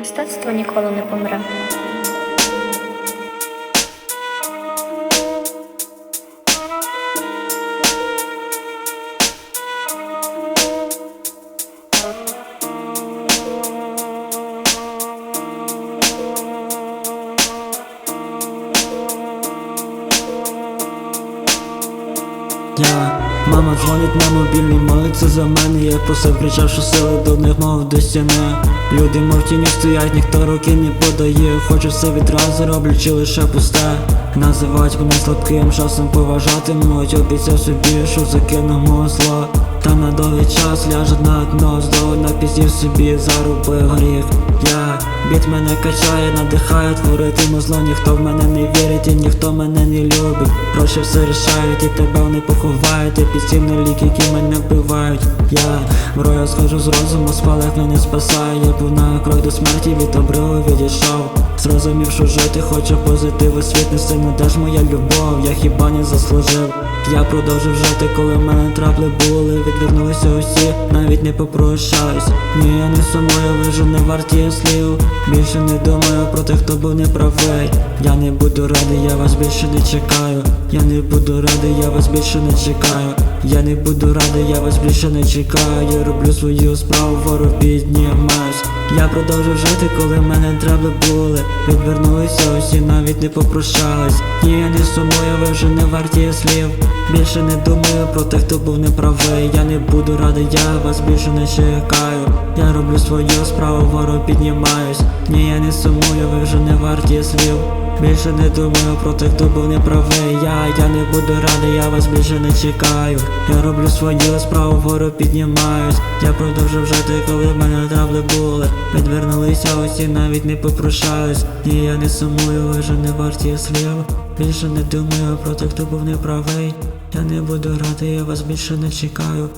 Мистецтво ніколи не помре. Я Мама дзвонить на мобільний, молиться за мене. Я просив, кричав, що сили до них мов до стіни. Люди мов тіні стоять, ніхто руки не подає. Хочу все відразу роблячи лише пусте. Називають мене слабким, часом поважатимуть. Обіцяв собі, що закину зла Та на довгий час ляже на дно. Здово напіздів собі заруби горіх. Я біт мене качає, надихає творити зло Ніхто в мене не вірить і ніхто мене не любить. Гроші все рішають і тебе вони поховають Я підстільний лік, які мене вбивають. Я мрою схожу з розуму, спалах мене спасає. Був на крок до смерті, від доброго відійшов. Зрозумів, що жити хочу позитиву світ несе не теж моя любов, я хіба не заслужив? Я продовжив жити, коли в мене трапли були. Відвернулися усі, навіть не попрощаюсь. Ні, я не сумую, ви не варті слів. Більше не думаю про тих, хто був неправий. Я не буду радий, я вас більше не чекаю Я не буду радий, я вас більше не чекаю. Я не буду радий, я вас більше не чекаю. Я роблю свою справу, ворог піднімаюсь. Я продовжив жити, коли мене трабли були. Відвернулися усі, навіть не попрощались. Ні, я не сумую, ви вже не варті слів. Більше не думаю про тих, хто був неправий. Я не буду радий, я вас більше не чекаю. Я роблю свою справу, ворог піднімаюсь. Ні, я не сумую, ви вже не варті слів Більше не думаю про тих, хто був неправий. Я, я не буду радий, я вас більше не чекаю. Я роблю свою справу, вгору піднімаюсь. Я продовжив жити, коли в мене трабли були. Відвернулися усі, навіть не попрощались Ні, я не сумую, вже не варті слів. Більше не думаю про тих, хто був неправий. Я не буду радий, я вас більше не чекаю